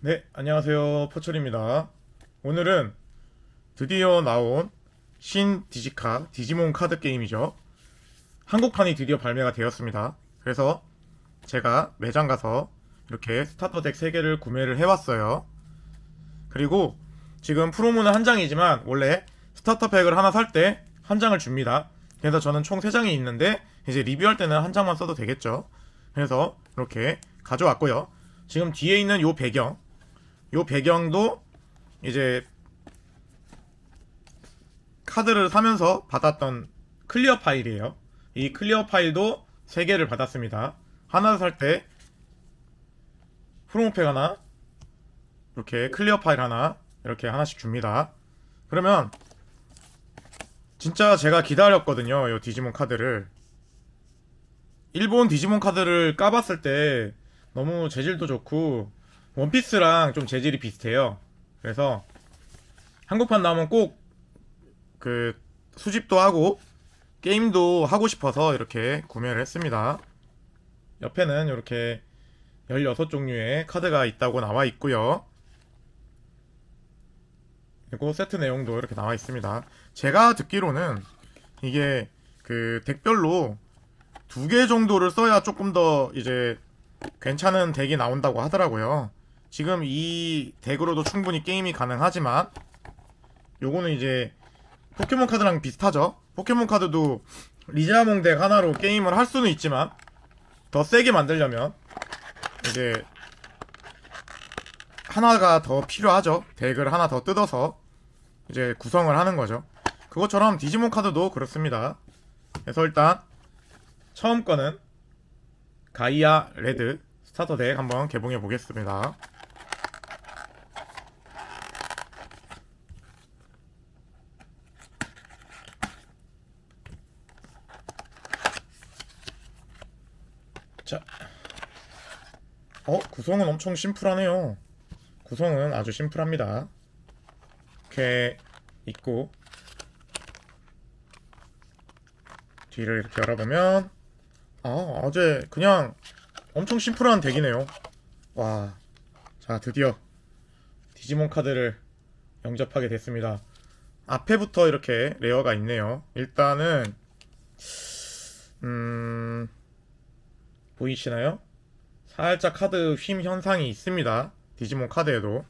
네, 안녕하세요. 포철입니다. 오늘은 드디어 나온 신 디지카 디지몬 카드 게임이죠. 한국판이 드디어 발매가 되었습니다. 그래서 제가 매장 가서 이렇게 스타터 덱 3개를 구매를 해왔어요. 그리고 지금 프로모는 한 장이지만 원래 스타터 팩을 하나 살 때 한 장을 줍니다. 그래서 저는 총 3장이 있는데 이제 리뷰할 때는 한 장만 써도 되겠죠. 그래서 이렇게 가져왔고요. 지금 뒤에 있는 요 배경 요 배경도 이제 카드를 사면서 받았던 클리어 파일이에요. 이 클리어 파일도 3개를 받았습니다. 하나를 살 때 프로모팩 하나, 이렇게 클리어 파일 하나, 이렇게 하나씩 줍니다. 그러면 진짜 제가 기다렸거든요. 이 디지몬 카드를. 일본 디지몬 카드를 까봤을 때 너무 재질도 좋고 원피스랑 좀 재질이 비슷해요. 그래서 한국판 나오면 꼭 그 수집도 하고 게임도 하고 싶어서 이렇게 구매를 했습니다. 옆에는 이렇게 16종류의 카드가 있다고 나와 있고요. 그리고 세트 내용도 이렇게 나와 있습니다. 제가 듣기로는 이게 그 덱별로 두 개 정도를 써야 조금 더 이제 괜찮은 덱이 나온다고 하더라고요. 지금 이 덱으로도 충분히 게임이 가능하지만 요거는 이제 포켓몬 카드랑 비슷하죠. 포켓몬 카드도 리자몽 덱 하나로 게임을 할 수는 있지만 더 세게 만들려면 이제 하나가 더 필요하죠. 덱을 하나 더 뜯어서 이제 구성을 하는 거죠. 그것처럼 디지몬 카드도 그렇습니다. 그래서 일단 처음 거는 가이아 레드 스타터 덱 한번 개봉해 보겠습니다. 어 구성은 엄청 심플하네요. 구성은 아주 심플합니다. 이렇게 있고 뒤를 이렇게 열어보면 아 어제 그냥 엄청 심플한 덱이네요. 와, 자 드디어 디지몬 카드를 영접하게 됐습니다. 앞에부터 이렇게 레어가 있네요. 일단은 음 보이시나요? 살짝 카드 휨 현상이 있습니다. 디지몬 카드에도.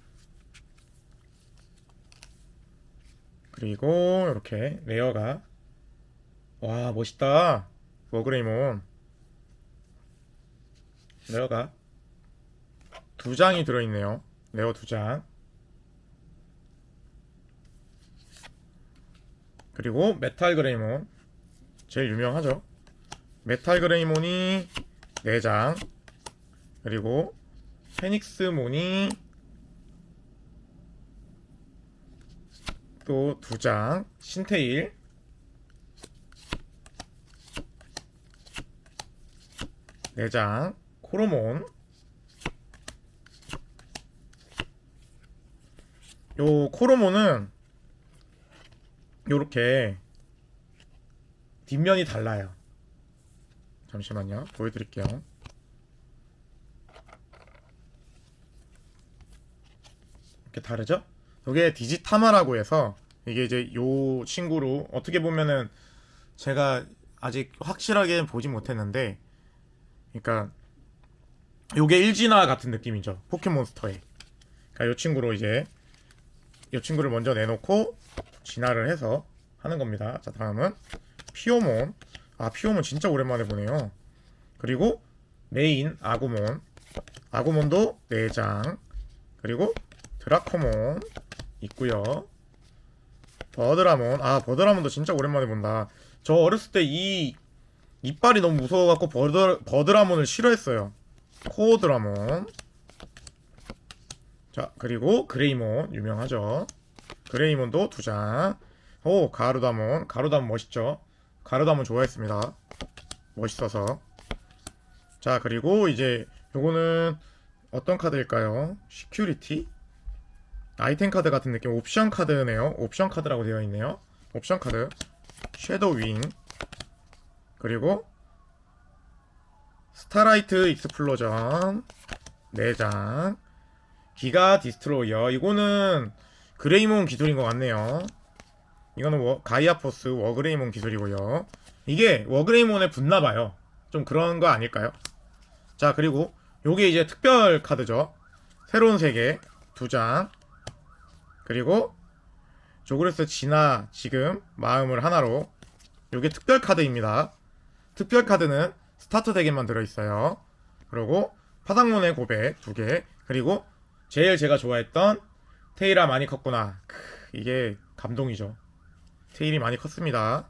그리고 이렇게 레어가 와 멋있다. 워그레이몬 레어가 두 장이 들어있네요. 레어 두 장. 그리고 메탈 그레이몬 제일 유명하죠. 메탈 그레이몬이 4장 그리고 페닉스 몬이 또 2장 신테일. 네 장 코로몬. 요 코로몬은 요렇게 뒷면이 달라요. 잠시만요. 보여드릴게요 이렇게 다르죠? 이게 디지타마라고 해서 이게 이제 요 친구로 어떻게 보면은 제가 아직 확실하게 보지 못했는데 그러니까 요게 일진화 같은 느낌이죠. 포켓몬스터의 그러니까 요 친구로 이제 요 친구를 먼저 내놓고 진화를 해서 하는 겁니다. 자 다음은 피오몬. 아 피오몬 진짜 오랜만에 보네요. 그리고 메인 아구몬. 아구몬도 4장. 그리고 드라코몬 있고요. 버드라몬. 아 버드라몬도 진짜 오랜만에 본다. 저 어렸을 때 이 이빨이 너무 무서워갖고 버드, 버드라몬을 싫어했어요. 코드라몬. 자 그리고 그레이몬 유명하죠. 그레이몬도 두 장 오 가루다몬. 가루다몬 멋있죠? 가루다몬 좋아했습니다. 멋있어서. 자 그리고 이제 요거는 어떤 카드일까요? 시큐리티 아이템 카드 같은 느낌 옵션 카드네요 옵션 카드라고 되어 있네요 옵션 카드 섀도우 윙 그리고 스타라이트 익스플로전 4장 기가 디스트로이어 이거는 그레이몬 기술인 것 같네요. 이거는 워, 가이아포스 워그레이몬 기술이고요. 이게 워그레이몬에 붙나봐요. 좀 그런 거 아닐까요? 자 그리고 요게 이제 특별 카드죠. 새로운 세계 두 장. 그리고 조그레스 진화 지금 마음을 하나로 요게 특별 카드입니다. 특별 카드는 스타터 덱에만 들어있어요. 그리고 파상문의 고백 두 개. 그리고 제일 제가 좋아했던 테이라 많이 컸구나. 크, 이게 감동이죠. 테일이 많이 컸습니다.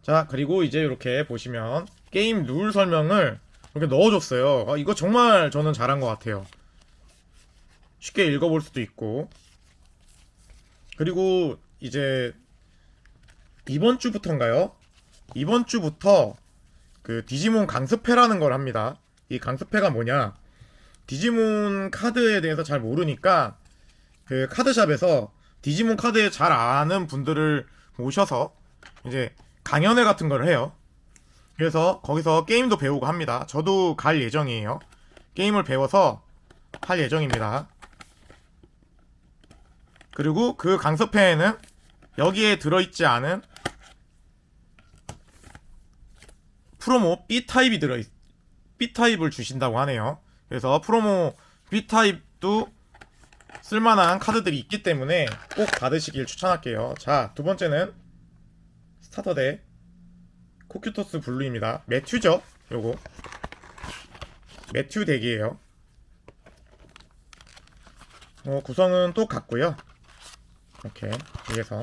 자, 그리고 이제 이렇게 보시면 게임 룰 설명을 이렇게 넣어줬어요. 아, 이거 정말 저는 잘한 것 같아요. 쉽게 읽어볼 수도 있고. 그리고 이제 이번 주부터인가요? 이번 주부터 그 디지몬 강습회라는 걸 합니다. 이 강습회가 뭐냐? 디지몬 카드에 대해서 잘 모르니까 그 카드샵에서 디지몬 카드에 잘 아는 분들을 모셔서 이제 강연회 같은 걸 해요. 그래서 거기서 게임도 배우고 합니다. 저도 갈 예정이에요. 게임을 배워서 할 예정입니다. 그리고 그 강습회에는 여기에 들어있지 않은 프로모 B타입이 들어 있, B타입을 주신다고 하네요. 그래서 프로모 B타입도 쓸만한 카드들이 있기 때문에 꼭 받으시길 추천할게요. 자, 두 번째는 스타터 대 코큐토스 블루입니다. 매튜죠? 요거. 매튜 덱이에요. 어, 구성은 또 같고요. 이렇게 위에서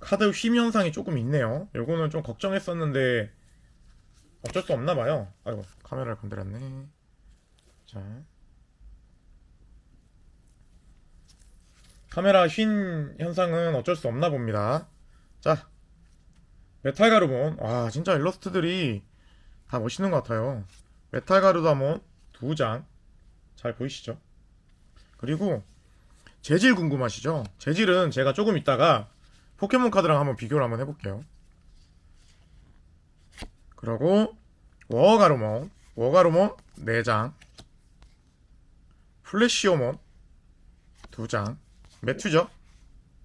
카드 쉼 현상이 조금 있네요. 요거는 좀 걱정했었는데 어쩔 수 없나 봐요. 아이고 카메라를 건드렸네. 자 카메라 휜 현상은 어쩔 수 없나 봅니다. 자 메탈 가루몬 와 진짜 일러스트들이 다 멋있는 것 같아요. 메탈 가루다몬 두 장 잘 보이시죠? 그리고 재질 궁금하시죠? 재질은 제가 조금 이따가 포켓몬 카드랑 한번 비교를 한번 해볼게요. 그리고 워가루몬, 워가루몬 4장, 플래시오몬 2장, 매튜죠?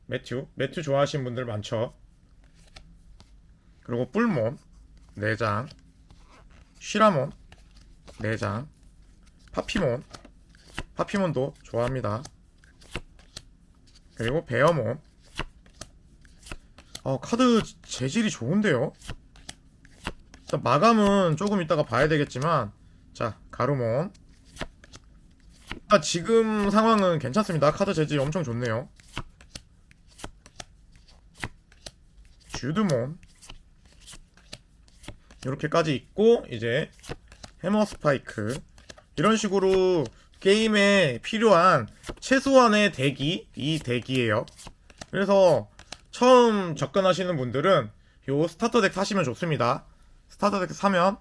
매튜, 매튜 좋아하시는 분들 많죠? 그리고 뿔몬 4장, 쉬라몬 4장, 파피몬, 파피몬도 좋아합니다. 그리고 베어몬, 어, 카드 재질이 좋은데요? 일단 마감은 조금 이따가 봐야 되겠지만 자 가루몬. 아, 지금 상황은 괜찮습니다. 카드 재질이 엄청 좋네요. 주드몬. 이렇게까지 있고 이제 해머 스파이크 이런 식으로 게임에 필요한 최소한의 대기 이 대기예요 그래서 처음 접근하시는 분들은 요 스타터 덱 사시면 좋습니다. 스타터 덱 사면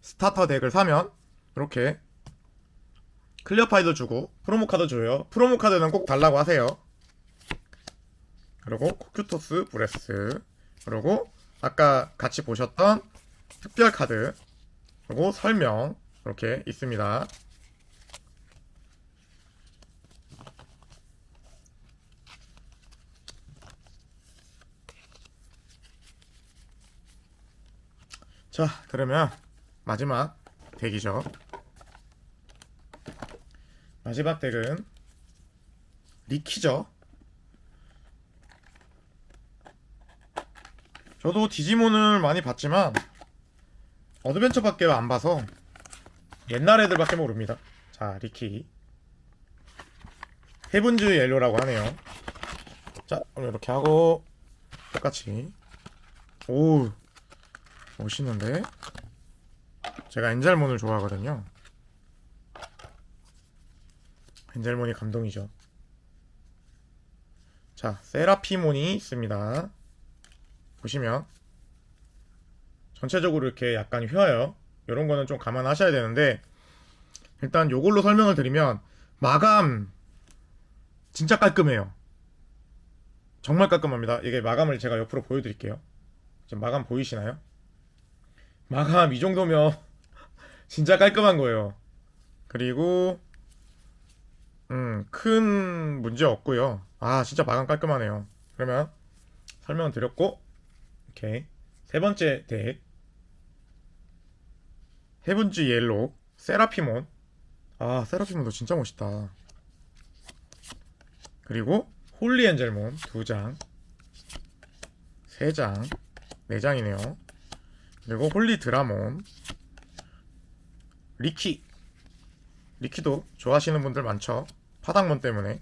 스타터 덱을 사면 이렇게 클리어 파이도 주고 프로모 카드 줘요. 프로모 카드는 꼭 달라고 하세요. 그리고 코큐토스 브레스 그리고 아까 같이 보셨던 특별 카드 그리고 설명 이렇게 있습니다. 자, 그러면 마지막 덱이죠. 마지막 덱은 리키죠. 저도 디지몬을 많이 봤지만 어드벤처밖에 안 봐서 옛날 애들밖에 모릅니다. 자, 리키. 헤븐즈 옐로라고 하네요. 자, 이렇게 하고 똑같이. 오, 멋있는데? 제가 엔젤몬을 좋아하거든요. 엔젤몬이 감동이죠. 자, 세라피몬이 있습니다. 보시면 전체적으로 이렇게 약간 휘어요. 이런 거는 좀 감안하셔야 되는데 일단 요걸로 설명을 드리면 마감 진짜 깔끔해요. 정말 깔끔합니다. 이게 마감을 제가 옆으로 보여드릴게요. 지금 마감 보이시나요? 마감 이 정도면 진짜 깔끔한 거예요. 그리고 음, 큰 문제 없고요. 아, 진짜 마감 깔끔하네요. 그러면 설명을 드렸고 오케이. 세 번째 덱 헤븐즈 옐로우 세라피몬. 아 세라피몬도 진짜 멋있다. 그리고 홀리 엔젤몬 두 장 세 장 네 장이네요. 그리고 홀리 드라몬 리키. 리키도 좋아하시는 분들 많죠? 파닥몬 때문에.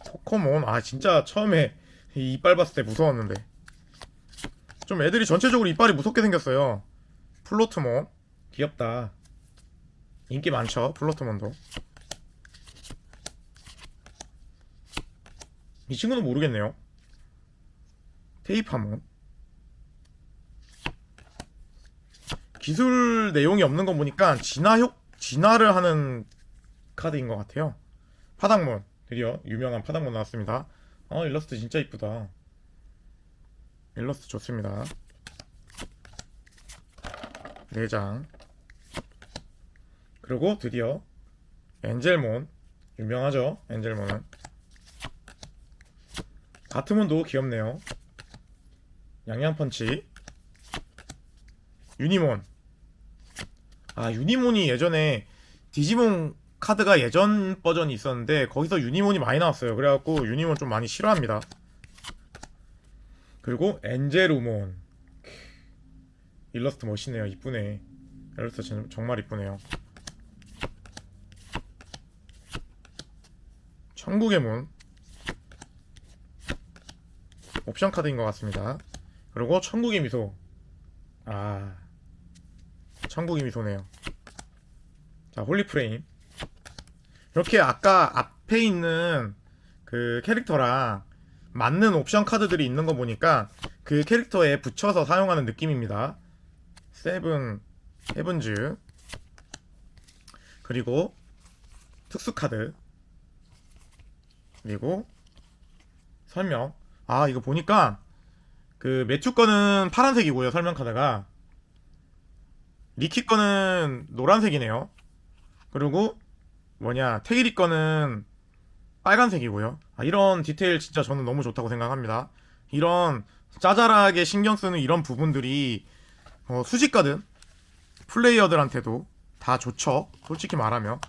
코코몬. 아 진짜 처음에 이 이빨 봤을 때 무서웠는데. 좀 애들이 전체적으로 이빨이 무섭게 생겼어요. 플로트몬 귀엽다. 인기 많죠 플로트몬도. 이 친구는 모르겠네요. 테이파몬 기술 내용이 없는 거 보니까 진화 효 진화를 하는 카드인 것 같아요. 파닥몬 드디어 유명한 파닥몬 나왔습니다. 어 일러스트 진짜 이쁘다. 일러스트 좋습니다. 4장 그리고 드디어 엔젤몬 유명하죠? 엔젤몬은. 가트몬도 귀엽네요. 양양펀치. 유니몬. 아 유니몬이 예전에 디지몬 카드가 예전 버전이 있었는데 거기서 유니몬이 많이 나왔어요. 그래갖고 유니몬 좀 많이 싫어합니다. 그리고 엔젤우몬. 일러스트 멋있네요. 이쁘네. 일러스트 진- 정말 이쁘네요 천국의 문. 옵션 카드인 것 같습니다. 그리고 천국의 미소. 아 천국의 미소네요. 자 홀리 프레임. 이렇게 아까 앞에 있는 그 캐릭터랑 맞는 옵션 카드들이 있는 거 보니까 그 캐릭터에 붙여서 사용하는 느낌입니다. 세븐 헤븐즈. 그리고 특수 카드 그리고 설명. 아 이거 보니까 그 매튜 거는 파란색이고요 설명 카드가. 리키 거는 노란색이네요. 그리고 뭐냐 태기리 거는 빨간색이고요. 아, 이런 디테일 진짜 저는 너무 좋다고 생각합니다. 이런 짜잘하게 신경 쓰는 이런 부분들이 어, 수집가든 플레이어들한테도 다 좋죠. 솔직히 말하면.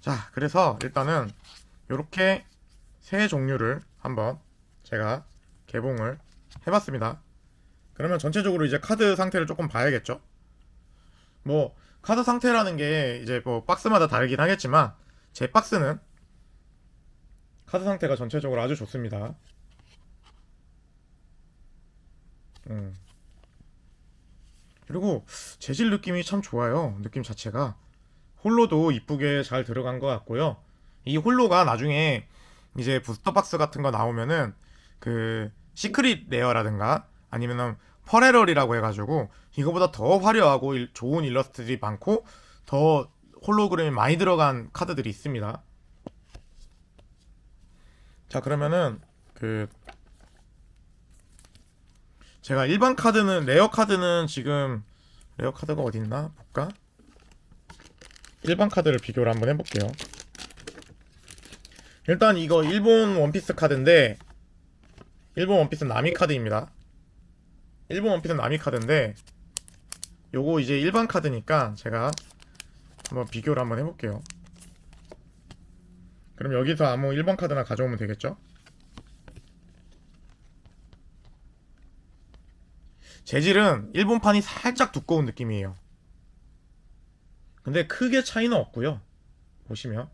자, 그래서 일단은 이렇게 세 종류를 한번 제가 개봉을 해봤습니다. 그러면 전체적으로 이제 카드 상태를 조금 봐야겠죠. 뭐 카드 상태라는 게 이제 뭐 박스마다 다르긴 하겠지만 제 박스는 카드 상태가 전체적으로 아주 좋습니다. 음. 그리고 재질 느낌이 참 좋아요. 느낌 자체가. 홀로도 이쁘게 잘 들어간 것 같고요. 이 홀로가 나중에 이제 부스터 박스 같은 거 나오면은 그 시크릿 레어라든가 아니면은 퍼레럴이라고 해가지고 이거보다 더 화려하고 일- 좋은 일러스트들이 많고 더 홀로그램이 많이 들어간 카드들이 있습니다. 자 그러면은 그 제가 일반 카드는 레어 카드는 지금 레어 카드가 어디 있나 볼까? 일반 카드를 비교를 한번 해볼게요. 일단 이거 일본 원피스 카드인데 일본 원피스는 나미 카드입니다. 일본 원피스는 나미 카드인데 요거 이제 일반 카드니까 제가 한번 비교를 한번 해볼게요. 그럼 여기서 아무 일반 카드나 가져오면 되겠죠? 재질은 일본판이 살짝 두꺼운 느낌이에요. 근데 크게 차이는 없고요. 보시면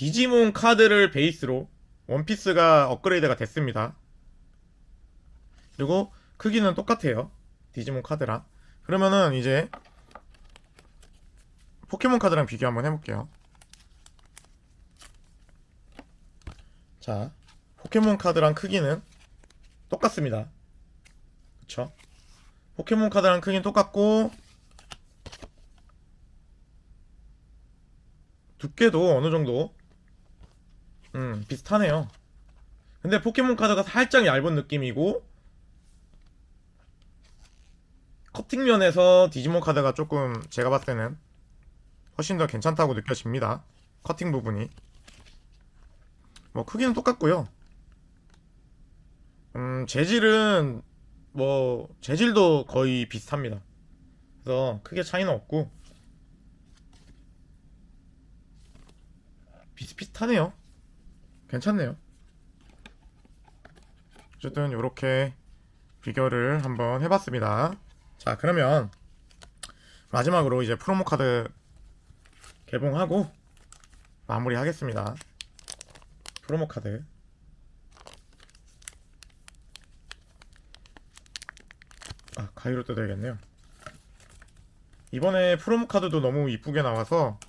디지몬 카드를 베이스로 원피스가 업그레이드가 됐습니다. 그리고 크기는 똑같아요. 디지몬 카드랑. 그러면은 이제 포켓몬 카드랑 비교 한번 해볼게요. 자, 포켓몬 카드랑 크기는 똑같습니다. 그쵸? 포켓몬 카드랑 크기는 똑같고 두께도 어느 정도 음 비슷하네요. 근데 포켓몬 카드가 살짝 얇은 느낌이고 커팅 면에서 디지몬 카드가 조금 제가 봤을 때는 훨씬 더 괜찮다고 느껴집니다. 커팅 부분이. 뭐 크기는 똑같고요. 음, 재질은 뭐 재질도 거의 비슷합니다. 그래서 크게 차이는 없고 비슷비슷하네요. 괜찮네요. 어쨌든 이렇게 비교를 한번 해봤습니다. 자 그러면 마지막으로 이제 프로모 카드 개봉하고 마무리하겠습니다. 프로모 카드 아 가위로 뜯어야겠네요. 이번에 프로모 카드도 너무 이쁘게 나와서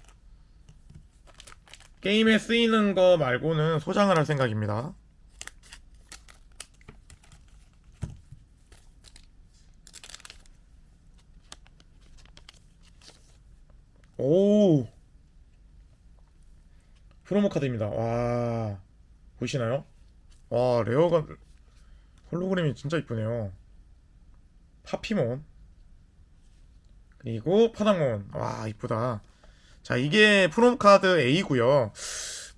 게임에 쓰이는 거 말고는 소장을 할 생각입니다. 오 프로모 카드입니다. 와 보이시나요? 와 레어가 홀로그램이 진짜 이쁘네요. 파피몬 그리고 파당몬 와 이쁘다. 자 이게 프로모 카드 A고요.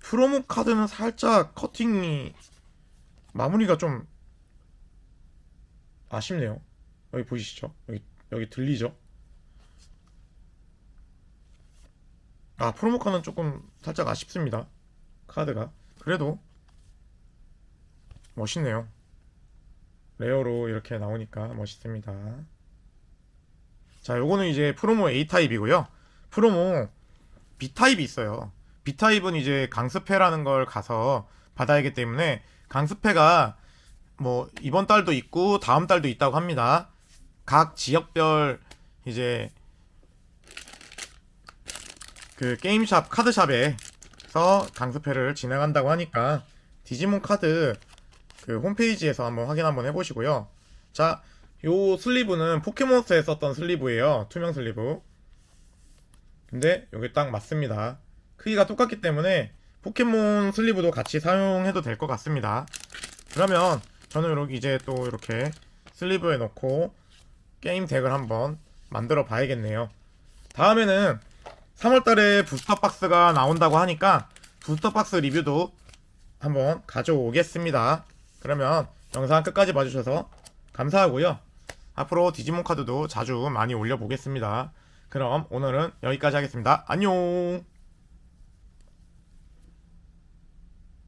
프로모 카드는 살짝 커팅이 마무리가 좀 아쉽네요. 여기 보이시죠? 여기 여기 들리죠? 아 프로모 카드는 조금 살짝 아쉽습니다. 카드가 그래도 멋있네요. 레어로 이렇게 나오니까 멋있습니다. 자, 요거는 이제 프로모 A 타입이고요. 프로모 B 타입이 있어요. B 타입은 이제 강스페라는 걸 가서 받아야 하기 때문에 강스페가 뭐 이번 달도 있고 다음 달도 있다고 합니다. 각 지역별 이제 그 게임샵 카드샵에서 강스페를 진행한다고 하니까 디지몬 카드 그 홈페이지에서 한번 확인 한번 해보시고요. 자, 요 슬리브는 포켓몬스에 썼던 슬리브예요. 투명 슬리브. 근데 여기 딱 맞습니다. 크기가 똑같기 때문에 포켓몬 슬리브도 같이 사용해도 될 것 같습니다. 그러면 저는 이렇게 이제 또 이렇게 슬리브에 넣고 게임 덱을 한번 만들어 봐야겠네요. 다음에는 3월달에 부스터 박스가 나온다고 하니까 부스터 박스 리뷰도 한번 가져오겠습니다. 그러면 영상 끝까지 봐주셔서 감사하고요. 앞으로 디지몬 카드도 자주 많이 올려보겠습니다. 그럼 오늘은 여기까지 하겠습니다. 안녕!